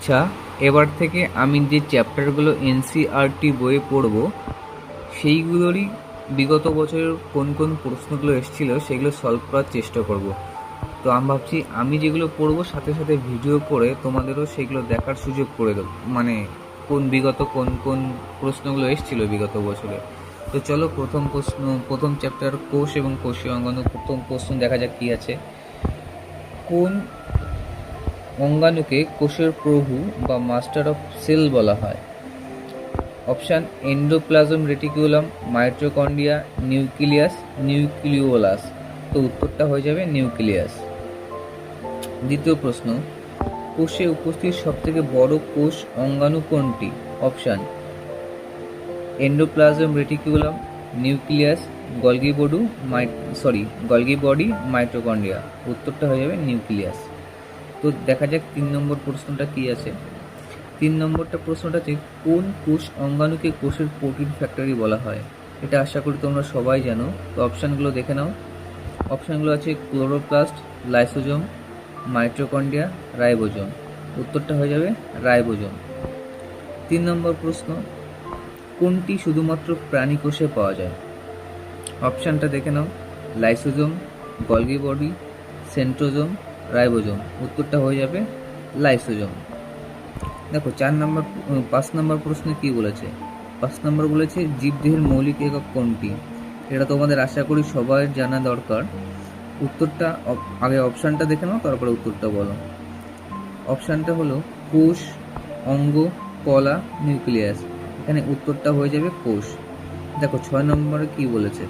আচ্ছা এবার থেকে আমি যে চ্যাপ্টারগুলো এনসিআরটি বইয়ে পড়ব, সেইগুলোরই বিগত বছরের কোন কোন প্রশ্নগুলো এসেছিল সেগুলো সলভ করার চেষ্টা করব। তো আমি ভাবছি, আমি যেগুলো পড়ব, সাথে সাথে ভিডিও করে তোমাদেরও সেগুলো দেখার সুযোগ করে দেবো। মানে কোন বিগত কোন কোন প্রশ্নগুলো এসেছিল বিগত বছরে। তো চলো, প্রথম প্রশ্ন, প্রথম চ্যাপ্টার কোষ এবং কোষীয় অঙ্গাণু প্রথম প্রশ্ন দেখা যাক কী আছে। কোন অঙ্গাণুকে কোষের প্রভু বা মাস্টার অফ সেল বলা হয়। Option, endoplasmic reticulum mitochondria nucleus, nucleolus. তো উত্তরটা হয়ে যাবে নিউক্লিয়াস। দ্বিতীয় প্রশ্ন, কোষে উপস্থিত সবথেকে বড় কোষ অঙ্গাণু কোনটি? Option, endoplasmic reticulum, nucleus, Golgi body, my sorry, Golgi body mitochondria উত্তরটা হয়ে যাবে নিউক্লিয়াস। তো দেখা যাক তিন নম্বর প্রশ্নটা কি আছে। তিন নম্বরটা প্রশ্নটা হচ্ছে, কোন কোষ অঙ্গাণুকে কোষের প্রোটিন ফ্যাক্টরি বলা হয়? এটা আশা করি তোমরা সবাই জানো, তো অপশানগুলো দেখে নাও। অপশানগুলো আছে ক্লোরোপ্লাস্ট, লাইসোজোম মাইট্রোকন্ডিয়া রাইবোজোম। উত্তরটা হয়ে যাবে রাইবোজোম। তিন নম্বর প্রশ্ন, কোনটি শুধুমাত্র প্রাণী কোষে পাওয়া যায়? অপশানটা দেখে নাও, lysosome, Golgi body, centrosome ribosome উত্তরটা হয়ে যাবে লাইসোজোম। দেখো, চার নম্বর পাঁচ নম্বর প্রশ্নে কি বলেছে? পাঁচ নম্বর বলেছে, জীবদেহের মৌলিক একক কোনটি? এটা তোমাদের আশা করি সবার জানা দরকার। উত্তরটা আগে অপশানটা দেখে নাও, তারপরে উত্তরটা বলো। অপশানটা হলো কোষ, অঙ্গ, কলা, নিউক্লিয়াস। এখানে উত্তরটা হয়ে যাবে কোষ। দেখো, ছয় নম্বরে কি বলেছে?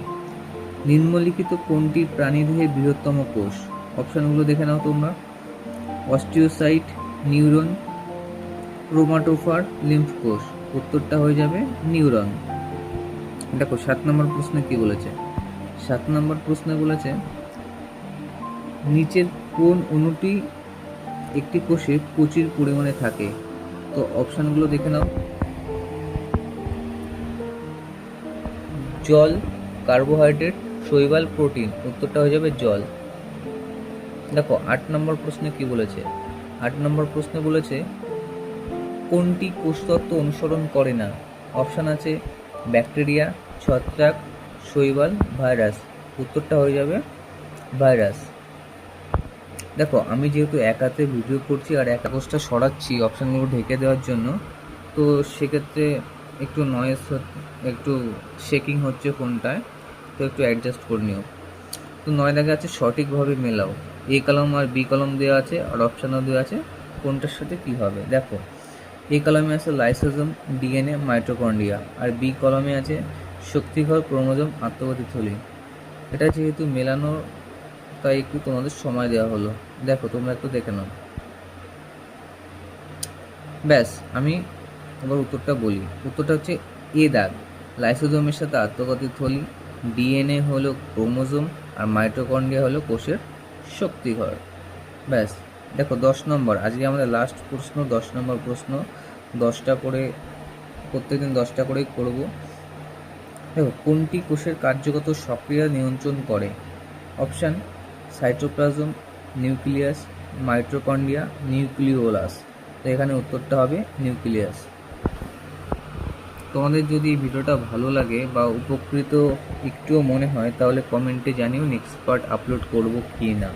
নিম্নলিখিত কোনটি প্রাণীদেহের বৃহত্তম কোষ? অপশানগুলো দেখে নাও তোমরা। অস্টিওসাইট, নিউরন ক্রোমাটোফার লিম্ফ কোষ। উত্তরটা হয়ে যাবে নিউরন। দেখো, সাত নম্বর প্রশ্নে কি বলেছে? সাত নম্বর প্রশ্নে বলেছে, নিচের কোন অণুটি একটি কোষে প্রচুর পরিমাণে থাকে? তো অপশানগুলো দেখে নাও। জল, কার্বোহাইড্রেট, শৈবাল, প্রোটিন। উত্তরটা হয়ে যাবে জল। দেখো, আট নম্বর প্রশ্নে কি বলেছে? আট নম্বর প্রশ্নে বলেছে, কোনটি কোষতত্ত্ব অনুসরণ করে না? অপশান আছে, ব্যাকটেরিয়া, ছত্রাক, শৈবাল, ভাইরাস। উত্তরটা হয়ে যাবে, ভাইরাস। দেখো, আমি যেহেতু একাতে ভিডিও করছি আর এক কাগজটা সরাচ্ছি অপশানগুলো ঢেকে দেওয়ার জন্য, তো সেক্ষেত্রে একটু নয়েস একটু শেকিং হচ্ছে ফোনটায়, তো একটু অ্যাডজাস্ট করে নিও। তো নয় দেখা আছে, সঠিকভাবে মেলাও। এ কলম আর বি কলম দেওয়া আছে, আর অপশানও দেওয়া আছে, কোনটার সাথে কী হবে? দেখো, এ কলমে আছে লাইসোজোম ডিএনএ মাইটোকন্ড্রিয়া আর বি কলমে আছে শক্তিঘর, ক্রোমোজোম আত্মগতি থলি। এটা যেহেতু মেলানো, তাই একটু তোমাদের সময় দেওয়া হলো। দেখো, তোমরা একটু দেখে নাও। ব্যাস, আমি এবার উত্তরটা বলি। উত্তরটা হচ্ছে এ দাগ। লাইসোজোমের সাথে আত্মগতি থলি ডিএনএ হলো ক্রোমোজোম, আর মাইটোকন্ড্রিয়া হলো কোষের শক্তিঘর ব্যাস, দেখো দশ নম্বর। আজকে আমাদের লাস্ট প্রশ্ন, দশ নম্বর প্রশ্ন। দশটা করে, প্রত্যেকদিন দশটা করেই করব। দেখো, কোনটি কোষের কার্যগত সক্রিয়া নিয়ন্ত্রণ করে? Option cytoplasm nucleus mitochondria nucleolus তো এখানে উত্তরটা হবে নিউক্লিয়াস তোমাদের যদি ভিডিওটা ভালো লাগে বা উপকৃত একটুও মনে হয়, তাহলে কমেন্টে জানিও নেক্সট পার্ট আপলোড করব কি না